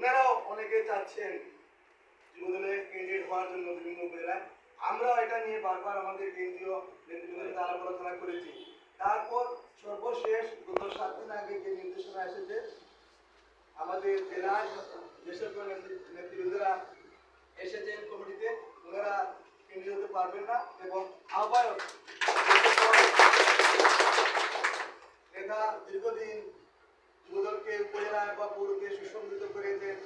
ওনারাও অনেকে চাচ্ছেন যুবদলে ক্যান্ডিডেট হওয়ার জন্য বিভিন্ন উপজেলায় আমরাও এটা নিয়ে বারবার আমাদের কেন্দ্রীয় নেতৃবৃন্দের আলাপ আলোচনা করেছি। তারপর সর্বশেষ গত সাত দিন আগে যে নির্দেশনা এসেছে, আমাদের জেলার যে সকল নেতৃবৃন্দরা এসেছেন কমিটিতে। ওনারা কেন্দ্রীয় হতে পারবেন না এবং আহ্বায়ক, নেতা দীর্ঘদিন যুবদলকে উপজেলায় বা পৌরকে সুসংগঠিত করেছেন,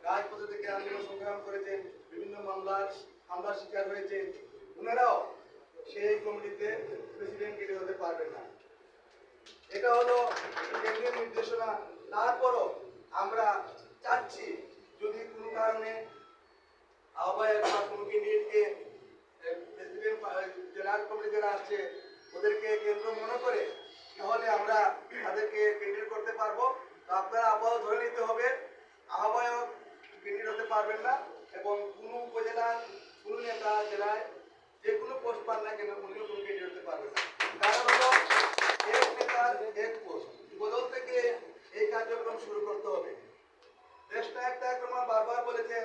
রাজপথে থেকে আন্দোলন সংগ্রাম করেছেন, বিভিন্ন মামলার হামলার শিকার হয়েছে ওনারাও সেই কমিটিতে প্রেসিডেন্ট কেটে হতে পারবেন না। এটা হলো কেন্দ্রের নির্দেশনা। তারপরও আমরা চাচ্ছি যদি কোনো কারণে আহ্বায়ক বা কোনো ক্যান্ডিডেটকে প্রেসিডেন্ট জেলার কমিটি যারা আসছে ওদেরকে কেন্দ্র মনে করে তাহলে আমরা তাদেরকে ক্যান্ডিডেট করতে পারব? তো আপনারা আপাতত ধরে নিতে হবে, আহ্বায়ক ক্যান্ডিডেট হতে পারবেন না এবং কোনো উপজেলার কোনো নেতা জেলায় যে কোনো পোস্ট পান না কেন উনিও কোনো ক্যান্ডিডেট হতে পারবেন না। কারণ হলো, এক নেতার এক পোস্ট। বদল থেকে এই কার্যক্রম শুরু করতে হবে। দেশ নায়ক তারেক বারবার বলেছেন,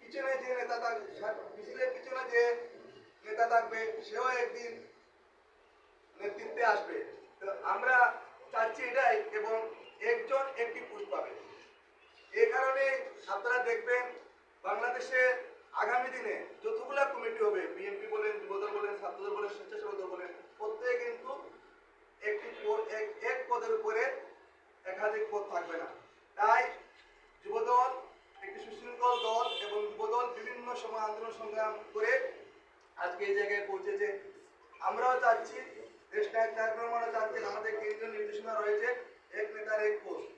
পিছনে যে নেতা থাকবে মিছিলের পিছনে যে নেতা থাকবে, সেও একদিন নেতৃত্বে আসবে। আমরা চাচ্ছি এটাই এবং একজন একটি পুরুষ পাবে। এই কারণে আপনারা দেখবেন বাংলাদেশে আগামী দিনে যতগুলা কমিটি হবে, বিএনপি বলেন যুবদল বলেন ছাত্রদল বলেন, স্বেচ্ছাসেবক দল বলেন, প্রত্যেকে কিন্তু একটি এক পদের উপরে একাধিক পদ থাকবে না। তাই যুবদল একটি সুশৃঙ্খল দল এবং যুবদল বিভিন্ন সময় আন্দোলন সংগ্রাম করে আজকে এই জায়গায় পৌঁছেছে। আমরাও চাচ্ছি দেশ নায়ক তারেক চাচ্ছেন আমাদের কেন্দ্রীয় নির্দেশনা রয়েছে এক নেতার এক পোস্ট।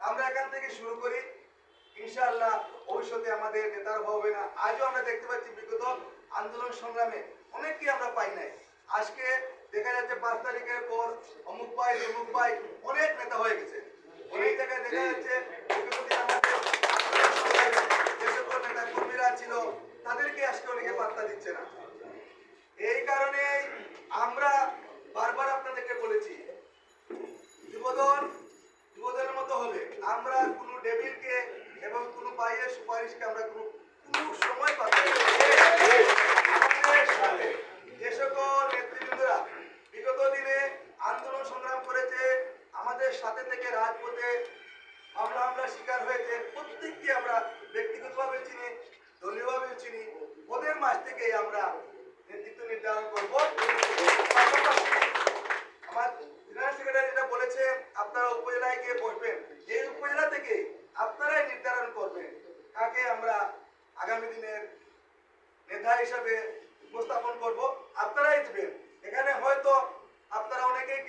আমরা এখান থেকে শুরু করি। ইনশাআল্লাহ ভবিষ্যতে আমাদের নেতার হবে না। আজও আমরা দেখতে পাচ্ছি বিগত আন্দোলন সংগ্রামে অনেককে আমরা পাই নাই। আজকে দেখা যাচ্ছে পাঁচ তারিখের পর অমুক ভাই তমুক ভাই অনেক নেতা হয়ে গেছে। অনেক জায়গায় দেখা যাচ্ছে নেতা কর্মীরা ছিল তাদেরকে আজকে অনেকে পাত্তা দিচ্ছে না। এই কারণে আমরা বারবার আপনাদেরকে বলেছি, যুবদল, যুবদলের মতো হলে আমরা কোনো ডেভিলকে এবং কোনো বাইরের সুপারিশকে আমরা কোনো কোনো সময় না। যে সকল নেতৃবৃন্দরা বিগত দিনে আন্দোলন সংগ্রাম করেছে, আমাদের সাথে থেকে রাজপথে আমরা আমরা শিকার হয়েছে, প্রত্যেককে আমরা ব্যক্তিগতভাবে চিনি, দলীয়ভাবে চিনি ওদের মাঝ থেকে আমরা নেতৃত্ব নির্ধারণ করব এখানে হয়তো আপনারা অনেকেই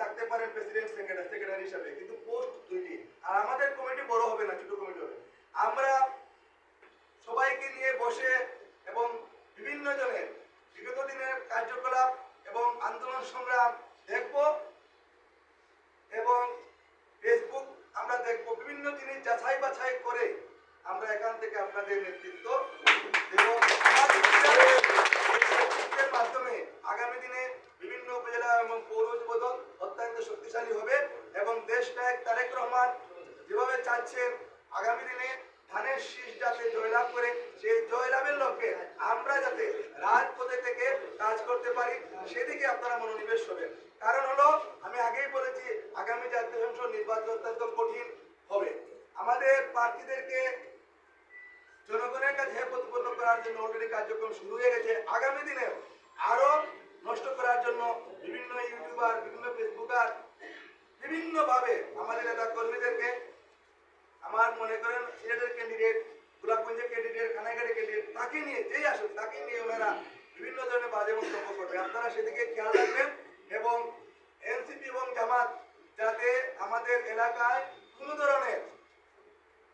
থাকতে পারেন প্রেসিডেন্ট সেক্রেটারি হিসাবে, কিন্তু পোস্ট দুইটি। আর আমাদের কমিটি বড় হবে না, ছোট কমিটি হবে। আমরা সবাইকে নিয়ে বসে এবং বিভিন্ন জনের বিগত দিনের কার্যকলাপ এবং আন্দোলন সংগ্রাম দেখব। এবং ফেসবুক আমরা দেখব। বিভিন্ন জিনিস যাচাই বাছাই করে আমরা এখান থেকে আপনাদের নেতৃত্ব এবং মাধ্যমে আগামী দিনে বিভিন্ন উপজেলা এবং পৌর যুবদল অত্যন্ত শক্তিশালী হবে এবং দেশ নায়ক তারেক রহমান যেভাবে চাচ্ছেন, আগামী দিনে ধানের শীষ যাতে জয়লাভ করে, সেই জয়লাভের লক্ষ্যে আমরা যাতে রাজপথে থেকে কাজ করতে পারি, সেদিকে আপনারা মনোনিবেশ হবেন কারণ হলো, আমি আগেই বলেছি, আগামী জাতীয় সংসদ নির্বাচন অত্যন্ত কঠিন হবে। আমাদের প্রার্থীদেরকে জনগণের কাছে প্রতিপন্ন করার জন্য অলরেডি কার্যক্রম শুরু হয়ে গেছে। আগামী দিনে আরও নষ্ট করার জন্য বিভিন্ন ইউটিউবার, বিভিন্ন ফেসবুকার বিভিন্ন ভাবে আমাদের নেতা কর্মীদেরকে, আমার মনে করেন, সিলেটের ক্যান্ডিডেট গোলাপগঞ্জের ক্যান্ডিডেট খানাইঘাটের ক্যান্ডিডেট তাকে নিয়ে যেই আসুন তাকে নিয়ে ওনারা বিভিন্ন ধরনের বাজে মন্তব্য করবে। আপনারা সেদিকে খেয়াল রাখবেন। জামাত যাতে আমাদের এলাকায় কোনো ধরনের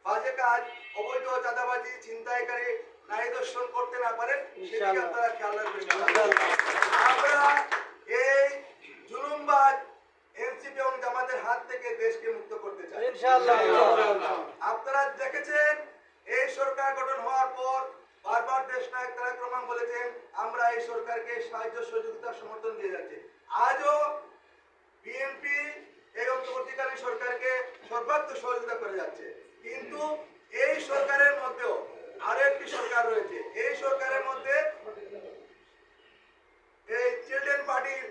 বাজে কাজ অবৈধ চাঁদাবাজি ছিনতাইকারী নারী দর্শন করতে না পারে সেদিকে আপনারা খেয়াল রাখবেন। আমরা এই জুলুমবাজ এনসিপি এবং জামাতের হাত থেকে দেশকে মুক্ত করতে চাই। আপনারা দেখেছেন এই সরকার গঠন হওয়ার পর বারবার দেশ নায়ক রহমান বলেছেন আমরা এই সরকারকে সাহায্য সহযোগিতা সমর্থন দিয়ে যাচ্ছি। আজও বিএনপি এই অন্তর্বর্তীকালীন সরকারকে সর্বাত্মক সহযোগিতা করে যাচ্ছে। কিন্তু এই সরকারের মধ্যেও আরও একটি সরকার রয়েছে। এই সরকারের মধ্যে এই চিলড্রেন পার্টির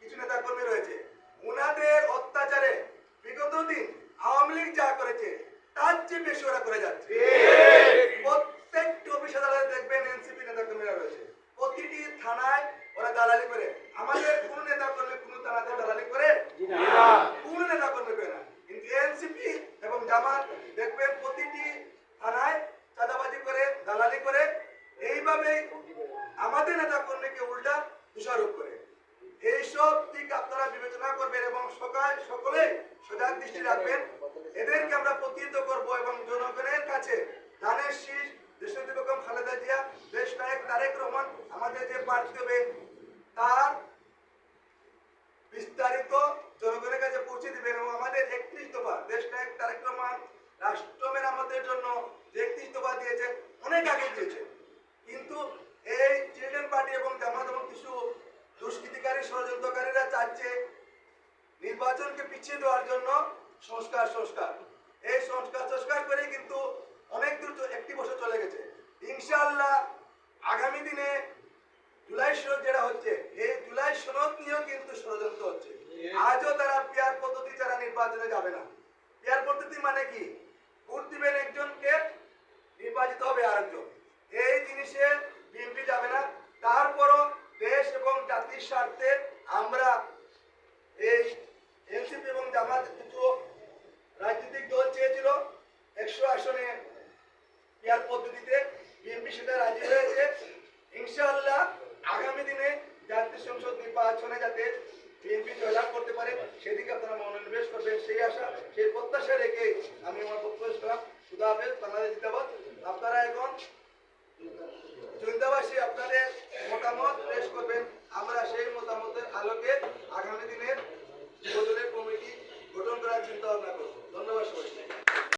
কিছু নেতা কর্মী রয়েছে। উনাদের অত্যাচারে বিগত দিন আওয়ামী লীগ যা করেছে, তার চেয়ে বেশি ওরা করে যাচ্ছে। প্রত্যেকটি অফিস আদালতে দেখবেন এনসিপি নেতা কর্মীরা রয়েছে। প্রতিটি থানায় ওরা দালালি করে। আমাদের কোন নেতা কর্মী কোন থানাতে দালালি করে কোন নেতা কর্মী করে না কিন্তু এনসিপি এবং জামাত দেখবেন প্রতিটি থানায় চাঁদাবাজি করে দালালি করে এইভাবেই আমাদের নেতা কর্মীকে উল্টা দোষারোপ করে এইসব দিক আপনারা বিবেচনা করবেন এবং সকাল সকলে সজাগ দৃষ্টি রাখবেন। এদেরকে আমরা প্রতিহিত করব এবং জনগণের কাছে ধানের শীষ বেগম খালেদা জিয়া, দেশ নায়ক তারেক রহমান, আমাদের যে প্রার্থী হবে তার বিস্তারিত জনগণের কাছে পৌঁছে দিবেন এবং আমাদের একত্রিশ দফা দেশ নায়ক তারেক রহমান রাষ্ট্র মেরামতের জন্য যে একত্রিশ দফা দিয়েছেন অনেক আগে দিয়েছেন কিন্তু এই চিলড্রেন পার্টি এবং জামাত এবং কিছু দুষ্কৃতিকারী ষড়যন্ত্রকারীরা চাচ্ছে নির্বাচনকে পিছিয়ে দেওয়ার জন্য সংস্কার সংস্কার। এই সংস্কার সংস্কার করে কিন্তু অনেক দূর একটি বছর চলে গেছে। ইনশাআল্লাহ আগামী দিনে জুলাই সনদ যেটা হচ্ছে, এই জুলাই সনদ নিয়েও কিন্তু ষড়যন্ত্র হচ্ছে। আজও তারা পেয়ার পদ্ধতি ছাড়া নির্বাচনে যাবে না। পেয়ার পদ্ধতি মানে কি? ভোট দিবেন একজনকে, নির্বাচিত হবে আরেকজন। এই জিনিসে দিতে বিএনপি সেটা রাজি হয়েছে। ইনশাআল্লাহ আগামী দিনে জাতীয় সংসদ নির্বাচনে যাতে বিএনপি জয়লাভ করতে পারে, সেদিকে আপনারা মনোনিবেশ করবেন, সেই আশা, সেই প্রত্যাশা রেখে আমি আমার বক্তব্য করলাম। খুদা হাফেজ, বাংলাদেশ জিন্দাবাদ। আপনারা এখন জিন্দাবাসী আপনাদের মতামত পেশ করবেন। আমরা সেই মতামতের আলোকে আগামী দিনের বদলের কমিটি গঠন করার চিন্তা ভাবনা করব। ধন্যবাদ সবাইকে।